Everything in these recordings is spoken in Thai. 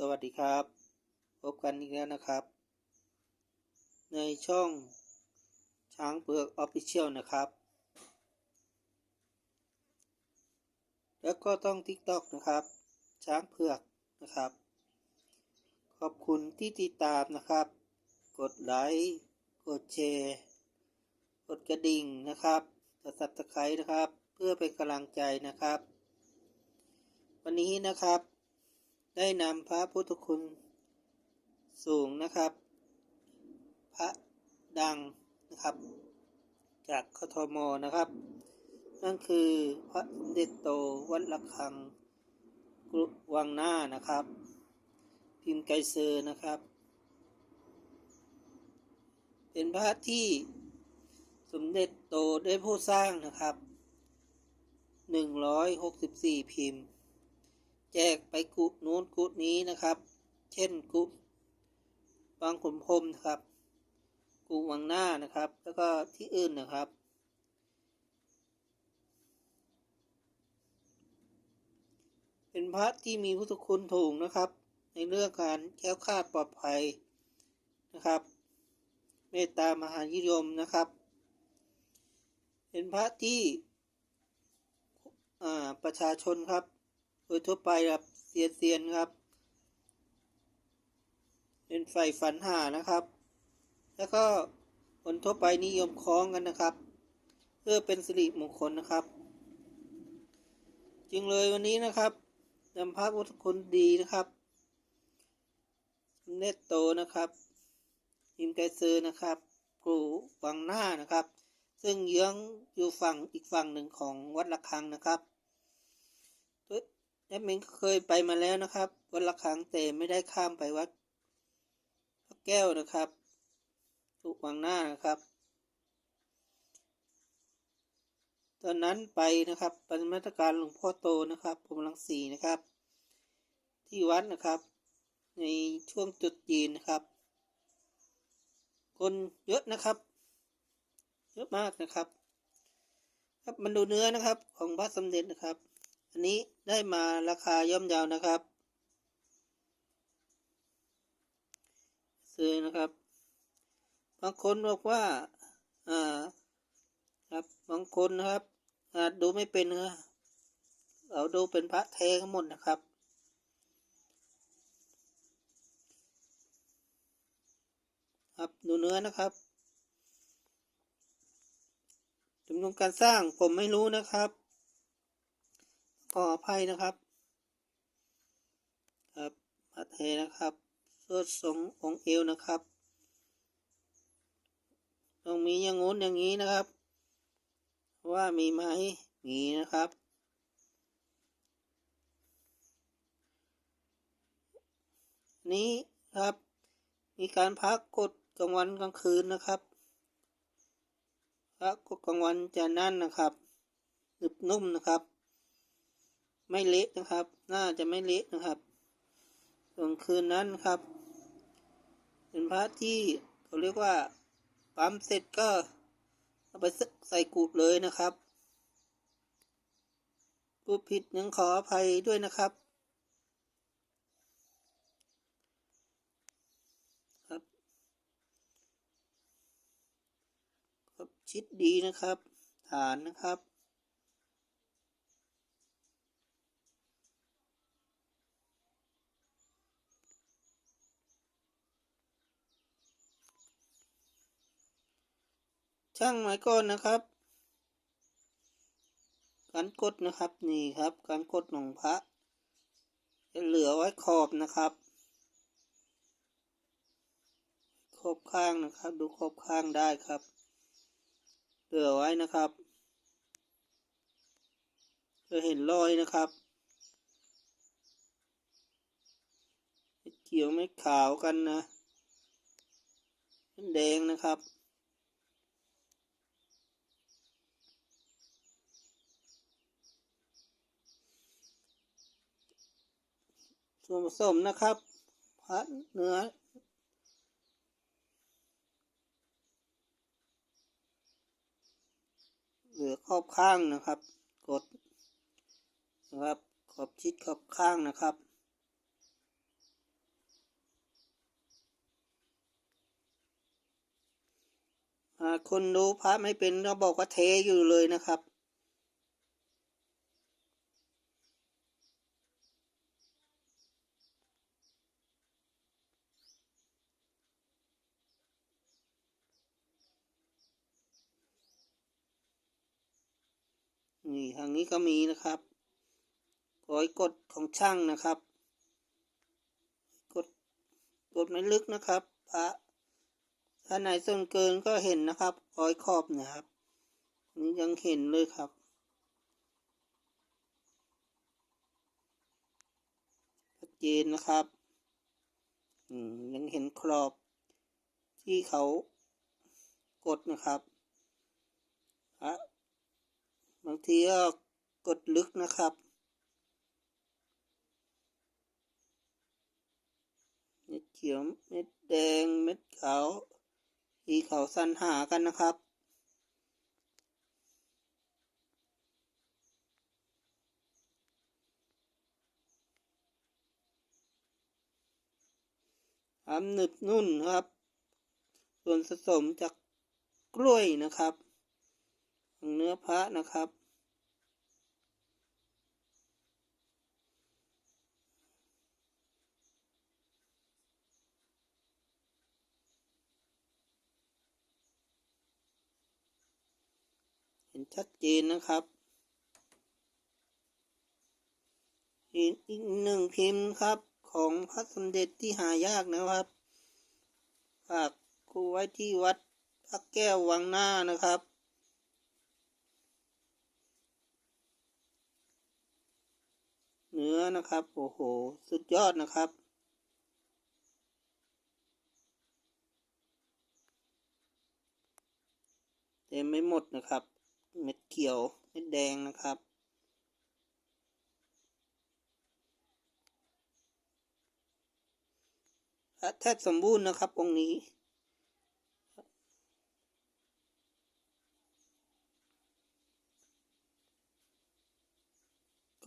สวัสดีครับ พบกันอีกแล้วนะครับ ในช่องช้างเปลือกออฟฟิเชียลนะครับ แล้วก็ต้อง TikTok นะครับ ช้างเผือกนะครับ ขอบคุณที่ติดตามนะครับ กดไลค์กดแชร์กดกระดิ่งนะครับกด Subscribe นะครับ เพื่อเป็นกำลังใจนะครับ วันนี้นะครับ ได้นำพระพุทธคุณสูงนะครับ พระดังนะครับ จากคทมนะครับ นั่นคือพระสมเด็จโตวัดระฆังกรุวังหน้านะครับ พิมพ์ไกเซอร์นะครับ เป็นพระที่สมเด็จโตได้ผู้สร้างนะครับ 164 พิมพ์ แจกไปกุนู้นกุนี้นะครับ เช่นกุบางขุนพรมนะครับกุวังหน้านะครับ แล้วก็ที่อื่นนะครับ เป็นพระที่มีพุทธคุณถูกนะครับ ในเรื่องการแก้วคาดปลอดภัยนะครับ เมตตามหานิยมนะครับ เป็นพระที่ประชาชนครับ โดยทั่วไปครับเซียนเซียนครับ เป็นไฟฝันหานะครับ แล้วก็คนทั่วไปนิยมคล้องกันนะครับ เพื่อเป็นสิริมงคลนะครับ จึงเลยวันนี้นะครับนำพระพุทธคุณดีนะครับเด็จโตนะครับยิมไกเซอร์นะครับครูวังหน้านะครับ ซึ่งเยื้องอยู่ฝั่งอีกฝั่งหนึ่งของวัดระฆังนะครับ แอดมินเคยไปมาแล้วนะครับวัดละครังแต่ไม่ได้ข้ามไปวัดพระแก้วนะครับทุกวังหน้านะครับ ตอนนั้นไปนะครับปฏิมาตรการหลวงพ่อโตนะครับผมลังสีนะครับ ที่วัดนะครับ ในช่วงจุดจีนนะครับ คนเยอะนะครับ เยอะมากนะครับ ครับมันดูเนื้อนะครับของพระสมเด็จนะครับ อันนี้ได้มาราคาย่อมเยาวนะครับ ซื้อนะครับ บางคนบอกว่า อ่า ครับ บางคนนะครับอาจดูไม่เป็นนะเราดูเป็นพระแท้ทั้งหมดนะครับครับดูเนื้อนะครับจำนวนการสร้างผมไม่รู้นะครับ ขออภัยนะครับ ครับพระเทนะครับสวดทรงองค์เอวนะครับต้องมีอย่างงู้นอย่างนี้นะครับ ว่ามีไหมมีนะครับ นี้ครับ มีการพักกดกลางวันกลางคืนนะครับพักกดกลางวันจะนั่นนะครับหนึบนุ่มนะครับ ไม่เละนะครับ น่าจะไม่เละนะครับส่วนคืนนั้นครับ เป็นพระที่เขาเรียกว่าปั๊มเสร็จก็เอาไปใส่กุเลยนะครับกูผิดยังขออภัยด้วยนะครับ ครับ ครับชิดดีนะครับ ฐานนะครับ ช่างไม้ก้อนนะครับ การกดนะครับนี่ครับ การกดของพระจะเหลือไว้ขอบนะครับ ขอบข้างนะครับ ดูขอบข้างได้ครับ เหลือไว้นะครับ จะเห็นรอยนะครับเขียวไม่ขาวกันนะเป็นแดงนะครับ ส่วนผสมนะครับพัดเนื้อหรือขอบข้างนะครับ กดนะครับขอบชิดขอบข้างนะครับคนดูพระไม่เป็นก็บอกว่าเทอยู่เลยนะครับ นี่ทางนี้ก็มีนะครับรอยกดของช่างนะครับกดกดไม่ลึกนะครับพระถ้าไหนส่วนเกินก็เห็นนะครับรอยขอบนะครับนี่ยังเห็นเลยครับชัดเจนนะครับยังเห็นครอบที่เขากดนะครับอะ บางทีก็กดลึกนะครับ เม็ดเขียว เม็ดแดง เม็ดขาวที่เขาสรรหากันนะครับ ทำหนึบนุ่นครับ ส่วนผสมจากกล้วยนะครับ ของเนื้อพระนะครับ เห็นชัดเจนนะครับอีกอีกหนึ่งพิมพ์ครับของพระสมเด็จที่หายากนะครับฝากครูไว้ที่วัดพระแก้ววังหน้านะครับ เนื้อนะครับ โอ้โห สุดยอดนะครับเต็มไม่หมดนะครับ เม็ดเขียวเม็ดแดงนะครับพระแทบสมบูรณ์นะครับองค์นี้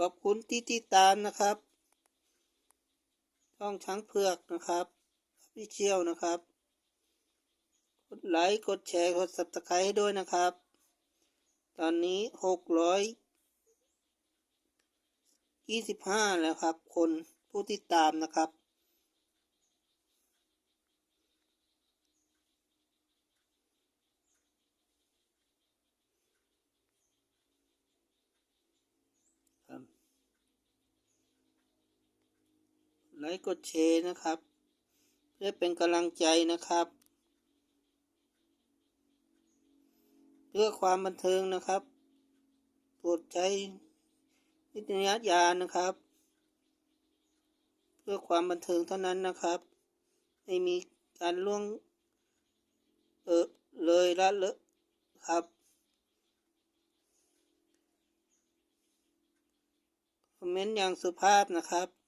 ขอบคุณที่ติดตามนะครับช่องช้างเผือกนะครับพี่เชี่ยวนะครับ กดไลค์กดแชร์กดสับสไครต์ให้ด้วยนะครับ ตอนนี้หกร้อยยี่สิบห้าแล้วครับ คนผู้ติดตามนะครับ ไลค์กดแชร์นะครับ เพื่อเป็นกำลังใจนะครับ เพื่อความบันเทิงนะครับโปรดใจวิทยาญาณนะครับ เพื่อความบันเทิงเท่านั้นนะครับไม่มีการล่วงเออเลยละเลอะครับคอมเมนต์อย่างสุภาพนะครับ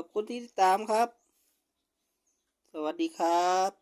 ขอบคุณที่ติดตามครับ สวัสดีครับ